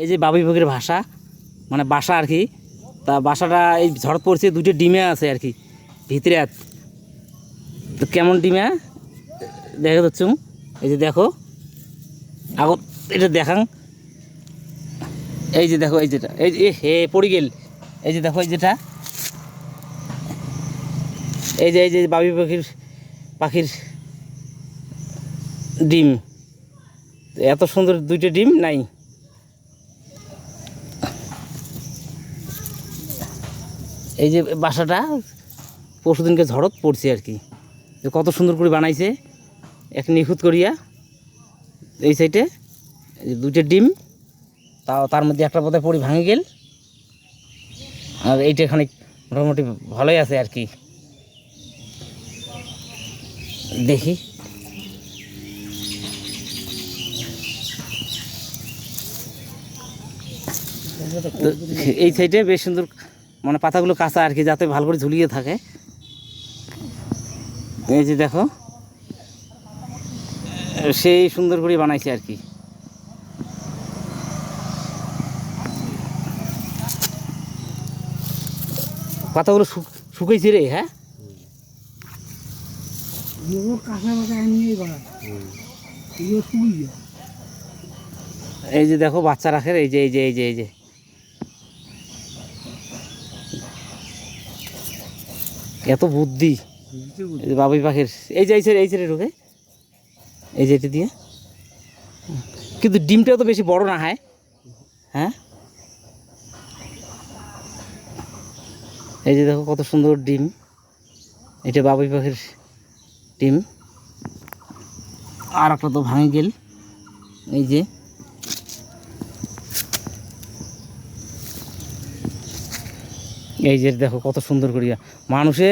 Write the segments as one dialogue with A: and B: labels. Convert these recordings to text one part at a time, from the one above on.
A: এই যে বাবুই পাখির ভাষা মানে বাসা আর কি, তা বাসাটা এই ঝড় পড়ছে, দুটো ডিমে আছে আর কি, ভিতরে তো কেমন ডিমে? দেখা যাচ্ছে এই যে দেখো, আগো, এটা দেখাং। এই যে দেখো, এই যেটা, এই এ হে, পড়ে গেল। এই যে দেখো, এই যেটা। এই যে এই যে বাবুই পাখির পাখির ডিম। এত সুন্দর দুইটা ডিম নাই। এই যে বাসাটা, পরশুদিনকে ঝড়ত পড়ছে আর কি। কত সুন্দর করে বানাইছে, এক নিখুঁত করিয়া, এই সাইডে দুইটা ডিম, তাও তার মধ্যে একটা বোধহয় পড়ি ভাঙে গেল। আর এইটা খানিক মোটামুটি ভালোই আছে আর কি। দেখি। এই সাইডে বেশ সুন্দর মানে পাতাগুলো কাঁচা আর কি যাতে ভালো করে ঝুলিয়ে থাকে। এই যে দেখো। সেই সুন্দর করে বানাইছে আর কি। পাতাগুলো শুক- শুকাইছে রে হ্যাঁ? এই যে দেখো বাচ্চা রাখে এই যে এই যে এই যে এই যে। এত বুদ্ধি। বাবুই পাখির, এই যে, এই ছেড়ে এই ছেড়ে ঢুকে। এই যে এটি দিয়ে। কিন্তু ডিমটাও তো বেশি বড় না, হয়। হ্যাঁ? এই যে দেখো কত সুন্দর ডিম। এটা বাবুই পাখির ডিম। আর একটা তো ভাঙে গেল। এই যে এই যে দেখো কত সুন্দর করিয়া। মানুষে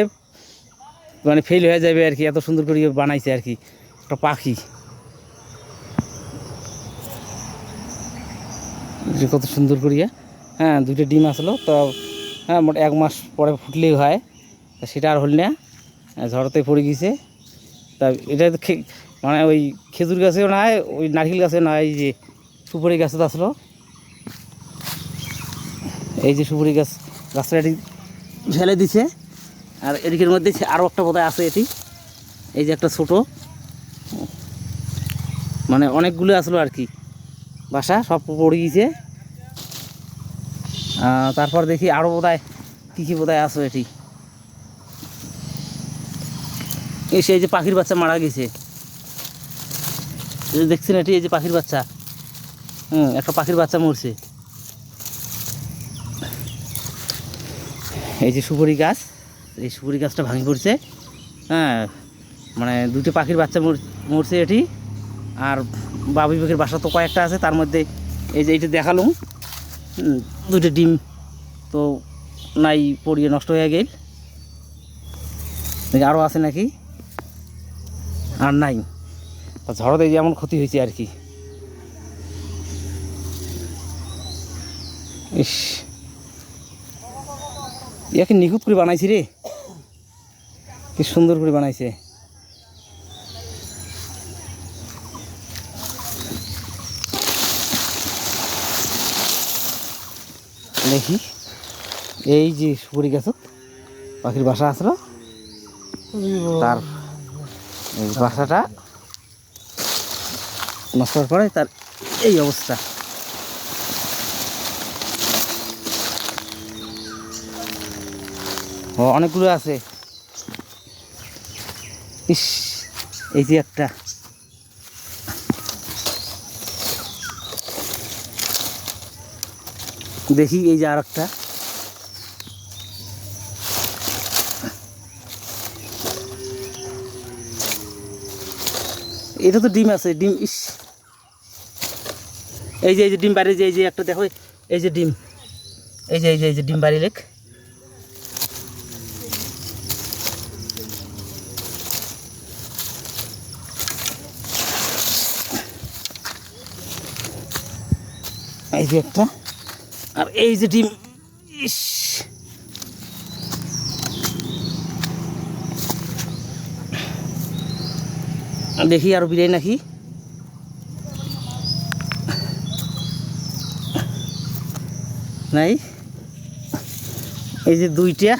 A: মানে ফেল হয়ে যাবে আর কি, এত সুন্দর করিয়া বানাইছে আর কি, একটা পাখি। কত সুন্দর করিয়া। হ্যাঁ দুইটা ডিম আসলো, তো হ্যাঁ মোট এক মাস পরে ফুটলেই হয়, তা সেটা আর হল না, ঝড়তে পড়ে গেছে। তা এটা তো মানে ওই খেজুর গাছেও না ওই নারকেল গাছেও না এই যে সুপারি গাছে তো আসলো। এই যে সুপুরি গাছ গাছটা এটি ফেলে দিছে। আর এদিকের মধ্যে আরও একটা বোধহয় আছে এটি। এই যে একটা ছোট। মানে অনেকগুলো আসলো আর কি। বাসা সব পড়ে গিয়েছে। তারপর দেখি আরও বোধহয় কী কী বোধহয় আসো এটি। এই সেই যে পাখির বাচ্চা মারা গেছে। দেখছেন এটি, এই যে পাখির বাচ্চা। হুম, একটা পাখির বাচ্চা মরছে। এই যে সুপুরি গাছ, এই সুপুরি গাছটা ভাঙি পড়ছে। হ্যাঁ মানে দুটো পাখির বাচ্চা মর- মরছে এটি। আর বাবুই পাখির বাসা তো কয়েকটা আছে, তার মধ্যে এই যে এইটা দেখালুম। দুটো ডিম তো নাই, পড়িয়ে নষ্ট হয়ে গেল। আরও আছে নাকি? আর নাই। তা ঝড়তে যেমন ক্ষতি হয়েছে আর কি। ইস। ইয়াকে নিখুঁত করে বানাইছি রে। কি সুন্দর করে বানাইছে। দেখি, এই যে সুপুরি গাছ পাখির বাসা আসলো তার বাসাটা নষ্ট পরে তার এই অবস্থা। ও, অনেকগুলো আছে। ইস, এই যে একটা। দেখি এই যে আর একটা এটা তো ডিম আছে, ডিম, ইস। এই যে এই যে ডিম বাড়ি যে, এই যে একটা দেখো, এই যে ডিম। এই যে এই যে এই যে ডিম বাড়ি লেখ এই যে একটা। আর এই যে ডিম, ইস। দেখি আর বিরিয়ানি নাকি? নাই? এই যে দুইটা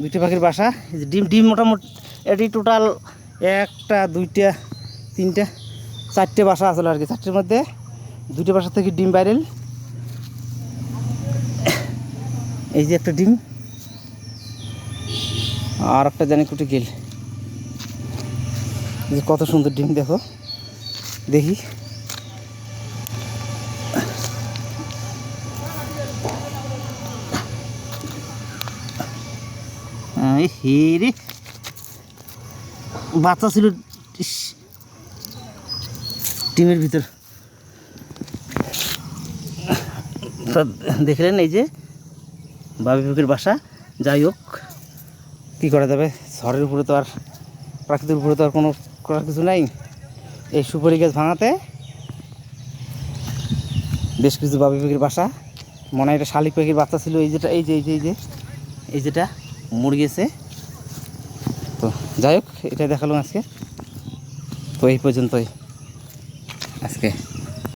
A: দুইটা পাখির বাসা। এই যে ডিম ডিম মোটামুটি, এটি টোটাল একটা, দুইটা, তিনটা, চারটে বাসা আসলে আর কি, চারটের মধ্যে। দুইটা বাসা থেকে ডিম বাইরেল। এই যে একটা ডিম। আর একটা জানি কুটি গেল। যে কত সুন্দর ডিম, দেখো। দেখি। এই হে রে। বাচ্চা ছিল ডিমের ভিতর। তা দেখলেন এই যে বাবি পুকুর বাসা। যাই হোক, কী করা যাবে? ঝড়ের উপরে তো আর প্রাকৃতিক উপরে তো আর কোনো করার কিছু নাই। এই সুপারি গাছ ভাঙাতে বেশ কিছু বাবি পাখির বাসা। মনে হয় এটা শালিক পাখির বাচ্চা ছিল। এই যেটা, এই যে এই যে এই যে, এই যেটা মরে গেছে তো যাই হোক এটা দেখালাম আজকে। তো এই পর্যন্তই। আজকে।